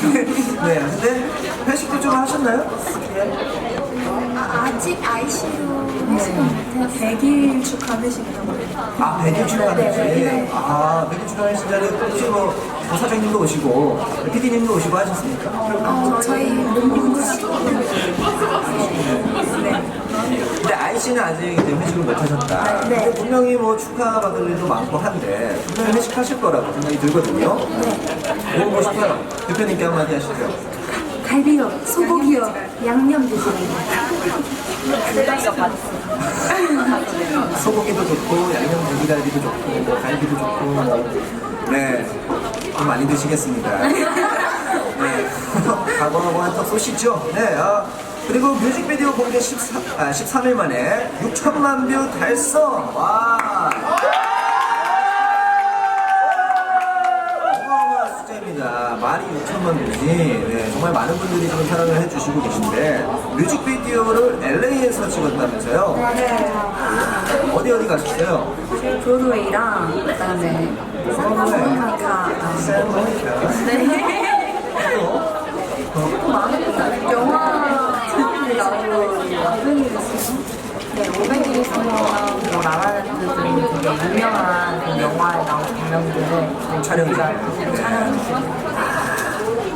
네, 근데 회식도 좀 하셨나요? 아, 아직 ICU 회식은 못했어요. 100일 축하 회식이라고 해요. 아, 백일 출연하는지. 네, 네. 아, 백일 출연하신 자리에 혹시 뭐, 뭐 사장님도 오시고, PD님도 오시고 하셨습니까? 어, 저희 근데 아이씨는 아직 이제 회식을 못 하셨다. 네. 근데 분명히 뭐 축하받을 일도 많고 한데, 분명히 회식하실 거라고 생각이 들거든요. 뭐 보고 싶어요? 대표님께 한마디 하시죠. 갈비요, 소고기요, 양념 드시는 소고기도 좋고, 양념 돼지갈비도 좋고, 뭐 갈비도 좋고, 뭐. 네. 좀 많이 드시겠습니다. 네. 가고하고 한턱 쏘시죠. 네. 아, 그리고 뮤직비디오 공개 14, 아, 13일 만에 6천만 뷰 달성. 와. 말이 6천만 뷰지. 네, 정말 많은 분들이 지금 사랑을 해주시고 계신데 뮤직비디오를 LA에서 찍었다면서요? 어디 어디 가셨어요? 브로드웨이랑 그다음에 산타 모니카 샌모니카. 네. 또 많은 분들 영화 나오고 네, 500일 있으면 뭐 라라랜드 등 되게 유명한 그 영화에 나온 장면들을 촬영이 촬영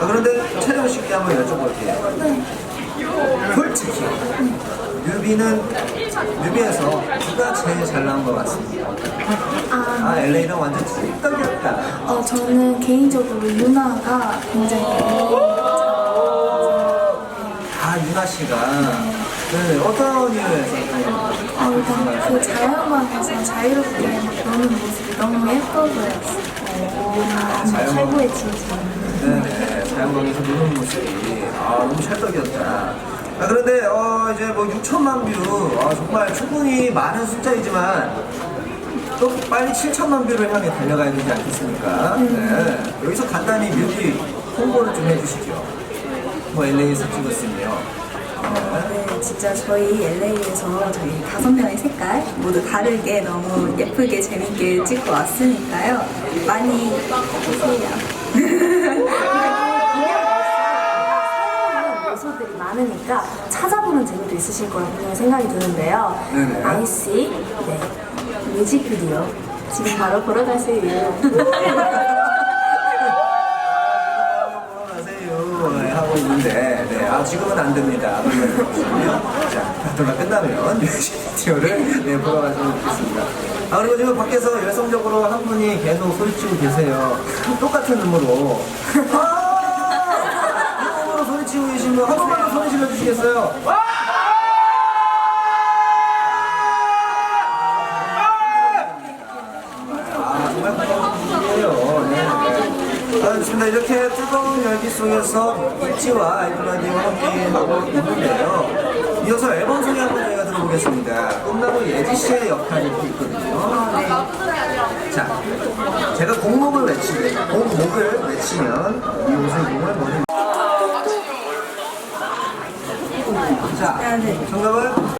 아, 그런데 촬영 시기 한번 여쭤볼게요. 솔직히 뮤비는 뮤비에서 누가 제일 잘 나온 것 같습니다. 아, 아 LA랑 완전 찐떡이었다. 어, 저는 개인적으로 유나가 굉장히 아 유나 씨가 네, 어떤 이유에서 어, 일단 그 자연광에서 자유롭게 막 노는 모습이 너무 예뻐 보였어요. 아, 자연광. 최고의 진심. 네네 자연광에서 노는 모습이 아 너무 찰떡이었다. 아, 그런데 어, 이제 뭐 6천만 뷰 아, 정말 충분히 많은 숫자이지만 또 빨리 7천만 뷰를 향해 달려가야 되지 않겠습니까? 네. 여기서 간단히 뮤비 홍보를 좀 해주시죠. 뭐 LA에서 찍었으며 네. 네, 진짜 저희 LA에서 저희 다섯 명의 색깔 모두 다르게 너무 예쁘게 재밌게 찍고 왔으니까요. 많이 보세요. 새로운 요소들이 많으니까 찾아보는 재미도 있으실 거라고 생각이 드는데요. 네네. 아이씨, 네. 뮤직비디오. 지금 바로 보러 가세요. 하세요 네, 하고 있는데 네, 아 지금은 안 됩니다. 자 돌아 끝나면 뮤직비디오를 네, 보러 가시면 좋겠습니다. 아 그리고 지금 밖에서 열성적으로 한 분이 계속 소리치고 계세요. 똑같은 음으로 아! 이 음으로 소리치고 계신 분한 번만 더 소리 질러 주시겠어요? 아, 정말 고마운 분이에요. 네. 아, 좋습니다. 이렇게 뜨거운 열기 속에서 일지와 아이돌라디오와 함께 하고 있는데요. 이어서 앨범 소개 한번 저희가 들어보겠습니다. 꿈나무 예지 씨의 역할이 또 있거든요. 자, 제가 공목을 외치면, 공목을 외치면 이 옷을 공을 머리. 자, 정답은